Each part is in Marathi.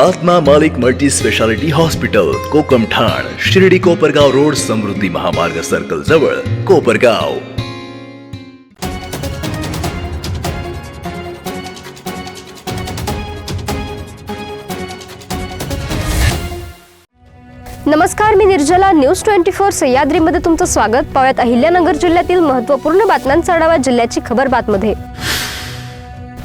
आत्मा मालिक मल्टी स्पेशालिटी हॉस्पिटल कोकम ठाण शिर्डी कोपरगाव रोड समृद्धी महामार्ग सर्कल जवळ कोपरगाव. नमस्कार मी निर्जला. न्यूज ट्वेंटी फोर सह्याद्रीमध्ये तुमचं स्वागत. पावळ्यात अहिल्यानगर जिल्ह्यातील महत्त्वपूर्ण बातम्यांचा आढावा जिल्ह्याची खबर बातमध्ये.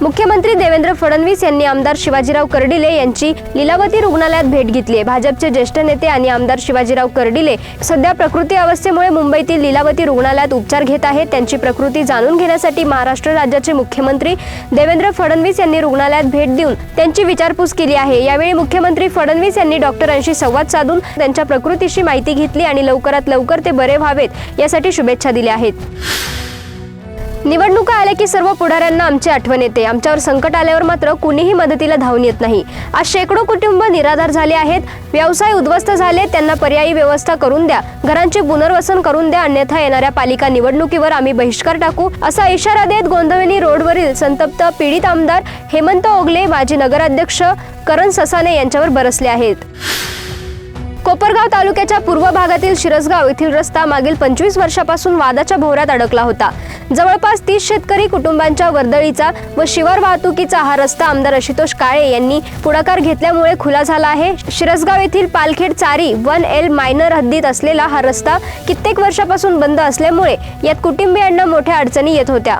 मुख्यमंत्री देवेंद्र फडणवीस यांनी आमदार शिवाजीराव कर्डिले यांची लीलावती रुग्णालयात भेट घेतली भाजपचे ज्येष्ठ नेते आणि आमदार शिवाजीराव कर्डिले सध्या प्रकृती अवस्थेमुळे मुंबईतील लीलावती रुग्णालयात उपचार घेत आहेत. त्यांची प्रकृती जाणून घेण्यासाठी महाराष्ट्र राज्याचे मुख्यमंत्री देवेंद्र फडणवीस यांनी रुग्णालयात भेट देऊन त्यांची विचारपूस केली आहे. यावेळी मुख्यमंत्री फडणवीस यांनी डॉक्टरांशी संवाद साधून त्यांच्या प्रकृतीशी माहिती घेतली आणि लवकरात लवकर ते बरे व्हावेत यासाठी शुभेच्छा दिल्या आहेत. निवडणुका आल्या की सर्व पुढाऱ्यांना आमची आठवण येते. आमच्यावर संकट आल्यावर मात्र कुणीही मदतीला धावून येत नाही. आज शेकडो कुटुंब निराधार झाले आहेत. व्यवसाय उद्ध्वस्त झाले त्यांना पर्यायी व्यवस्था करून द्या. घरांचे पुनर्वसन करून द्या. अन्यथा येणाऱ्या पालिका निवडणुकीवर आम्ही बहिष्कार टाकू. असा इशारा देत गोंदवली रोडवरील संतप्त पीडित आमदार हेमंत ओगले माजी नगराध्यक्ष करण ससाने यांच्यावर बरसले आहेत. कोपरगाव तालुक्याच्या पूर्व भागातील शिरसगाव येथील रस्ता मागील पंचवीस वर्षापासून वादाच्या भोवऱ्यात अडकला होता. जवळपास तीस शेतकरी कुटुंबांच्या वर्दळीचा व शिवार वाहतुकीचा हा रस्ता आमदार आशुतोष काळे यांनी पुढाकार घेतल्यामुळे खुला झाला आहे. शिरसगाव येथील पालखेड चारी वन एल मायनर हद्दीत असलेला हा रस्ता कित्येक वर्षापासून बंद असल्यामुळे यात कुटुंबियांना मोठ्या अडचणी येत होत्या.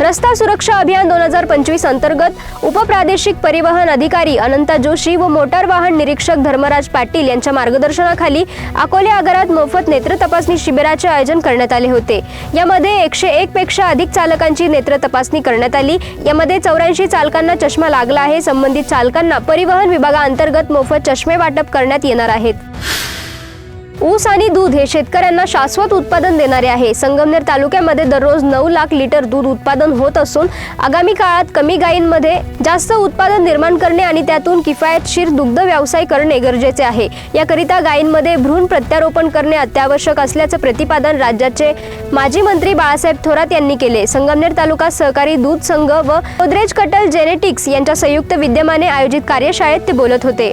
रस्ता सुरक्षा अभियान दोन हजार पंचवीस अंतर्गत उपप्रादेशिक परिवहन अधिकारी अनंता जोशी व मोटार वाहन निरीक्षक धर्मराज पाटील यांच्या मार्गदर्शनाखाली अकोले आगारात मोफत नेत्र तपासणी शिबिराचे आयोजन करण्यात आले होते. यामध्ये एकशे एक पेक्षा अधिक चालकांची नेत्र तपासणी करण्यात आली. यामध्ये चौऱ्याऐंशी चालकांना चष्मा लागला आहे. संबंधित चालकांना परिवहन विभागाअंतर्गत मोफत चष्मे वाटप करण्यात येणार आहेत. ऊस आणि दूध हे शेतकऱ्यांना शाश्वत उत्पादन देणारे आहे. संगमनेर तालुक्यामध्ये दररोज नऊ लाख लिटर दूध उत्पादन होत असून आगामी काळात कमी गायींमध्ये जास्त उत्पादन निर्माण करणे आणि त्यातून किफायतशीर दुग्ध व्यवसाय करणे गरजेचे आहे. याकरिता गायींमध्ये भ्रूण प्रत्यारोपण करणे अत्यावश्यक असल्याचं प्रतिपादन राज्याचे माजी मंत्री बाळासाहेब थोरात यांनी केले. संगमनेर तालुका सहकारी दूध संघ व गोदरेज कटल जेनेटिक्स यांच्या संयुक्त विद्यमाने आयोजित कार्यशाळेत ते बोलत होते.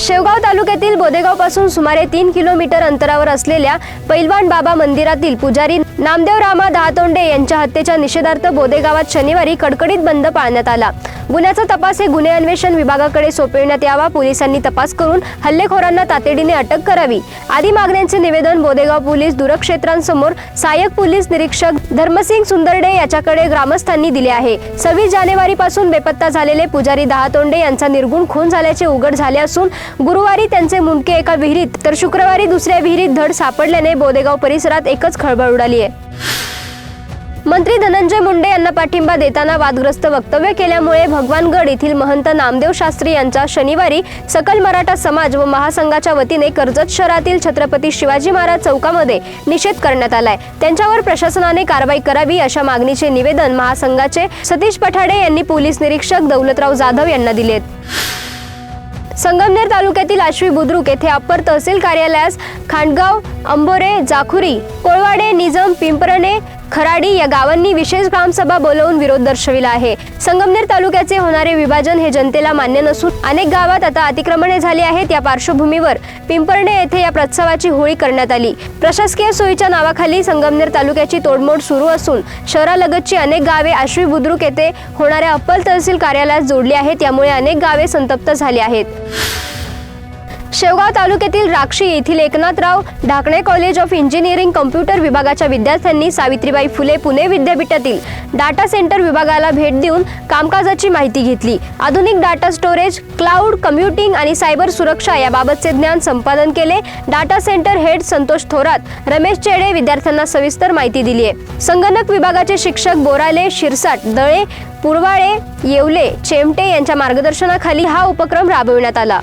शेवगाव तालुक्यातील बोदेगावपासून सुमारे तीन किलोमीटर अंतरावर असलेल्या पैलवान बाबा मंदिरातील पुजारी नामदेव रामा दहातोंडे यांच्या हत्येच्या निषेधार्थ बोदेगावात शनिवारी कडकडीत बंद पाळण्यात आला. गुन्ह्याचा तपास हे गुन्हे अन्वेषण विभागाकडे सोपविण्यात यावा. पोलिसांनी तपास करून हल्लेखोरांना तातडीने अटक करावी. आदी मागण्यांचे निवेदन बोदेगाव पोलीस दूरक्षेत्रांसमोर सहाय्यक पोलीस निरीक्षक धर्मसिंग सुंदरडे याच्याकडे ग्रामस्थांनी दिले आहे. सव्वीस जानेवारी पासून बेपत्ता झालेले पुजारी दहातोंडे यांचा निर्गुण खून झाल्याचे उघड झाले असून गुरुवारी त्यांचे मुंडके एका विहिरीत तर शुक्रवारी दुसऱ्या विहिरीत धड सापडल्याने बोदेगाव परिसरात एकच खळबळ उडाली आहे. मंत्री धनंजय मुंडे यांना पाठिंबा देताना वादग्रस्त वक्तव्य केल्यामुळे भगवानगड येथील महंत नामदेव शास्त्री यांचा शनिवारी सकल मराठा समाज व महासंघाच्या वतीने कर्जत शहरातील छत्रपती शिवाजी महाराज चौकामध्ये निषेध करण्यात आलाय. त्यांच्यावर प्रशासनाने कारवाई करावी अशा मागणीचे निवेदन महासंघाचे सतीश पठाडे यांनी पोलीस निरीक्षक दौलतराव जाधव यांना दिलेत. संगमनेर तालुक्यातील आश्वी बुद्रुक येथे अप्पर तहसील कार्यालयास खांडगाव अंबोरे जाखुरी कोळवाडे निजम पिंपरणे खराडी या गावांनी विशेष ग्रामसभा बोलवून विरोध दर्शविला आहे. संगमनेर तालुक्याचे होणारे विभाजन हे जनतेला मान्य नसून अनेक गावात आता अतिक्रमणे झाली आहेत या पार्श्वभूमीवर. पिंपर्णे येथे या प्रस्तावाची होळी करण्यात आली. प्रशासकीय सोयीच्या नावाखाली संगमनेर तालुक्याची तोडमोड सुरू असून शहरालगतची अनेक गावे आश्वी बुद्रुक येथे होणाऱ्या अप्पल तहसील कार्यालयात जोडली आहेत. यामुळे अनेक गावे संतप्त झाली आहेत. शेवगाव तालुक्यातील राक्षी येथील Eknathrao Dhakane college of engineering computer विभागाच्या विद्यार्थ्यांनी सावित्रीबाई फुले पुणे विद्यापीठातील डाटा सेंटर विभागाला भेट देऊन कामकाजाची माहिती घेतली. आधुनिक डाटा स्टोरेज क्लाउड कम्प्युटिंग आणि सायबर सुरक्षा याबाबतचे ज्ञान संपादन केले. Data centre head Santosh Thorat Ramesh Chede विद्यार्थ्यांना सविस्तर माहिती दिली आहे. संगणक विभागाचे शिक्षक बोराले शिरसाट दळे पुरवाळे येवले चेमटे यांच्या मार्गदर्शनाखाली हा उपक्रम राबविण्यात आला.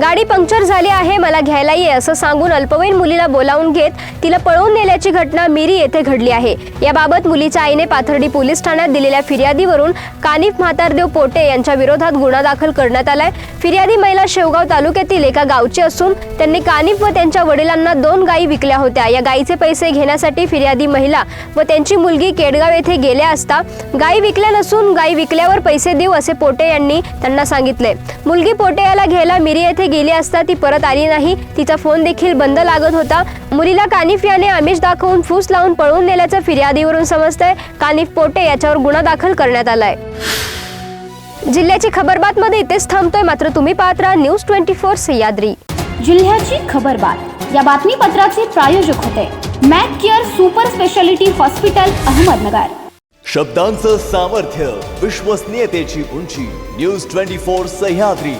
गाडी पंक्चर झाली आहे मला घ्यायला ये असं सांगून अल्पवयीन मुलीला बोलावून घेत तिला पळवून नेल्याची घटना मिरी येथे घडली आहे. याबाबत मुलीच्या आईने पाथर्डी पोलीस ठाण्यात दिलेल्या फिर्यादीवरून कानिफ म्हातारदेव पोटे यांच्या विरोधात गुन्हा दाखल करण्यात आलाय. फिर्यादी महिला शेवगाव तालुक्यातील एका गावची असून त्यांनी कानिफ व त्यांच्या वडिलांना दोन गायी विकल्या होत्या. या गायीचे पैसे घेण्यासाठी फिर्यादी महिला व त्यांची मुलगी केडगाव येथे गेल्या असता गायी विकल्या नसून गायी विकल्यावर पैसे देऊ असे पोटे यांनी त्यांना सांगितले. मुलगी पोटे याला घ्यायला मिरी येथे गेली असता ती परत आली नाही. तिचा फोन देखील बंद लागत होता. मुलीला कानिफ याने आमिष दाखवून फूस लावून पळवून नेल्याचं फिर्यादीवरून समजतंय कानिफ पोटे याच्यावर गुन्हा दाखल करण्यात आलाय. जिल्ह्याची खबरबात मध्ये इथेच थांबतोय मात्र तुम्ही पाहत राहा न्यूज ट्वेंटी फोर सह्याद्री. जिल्ह्याची खबरबात. या बातमीपत्राचे प्रायोजक होते. Mac care super speciality hospital Ahmednagar. शब्दांचं सामर्थ्य विश्वसनीयतेची उंची न्यूज ट्वेंटी फोर सह्याद्री.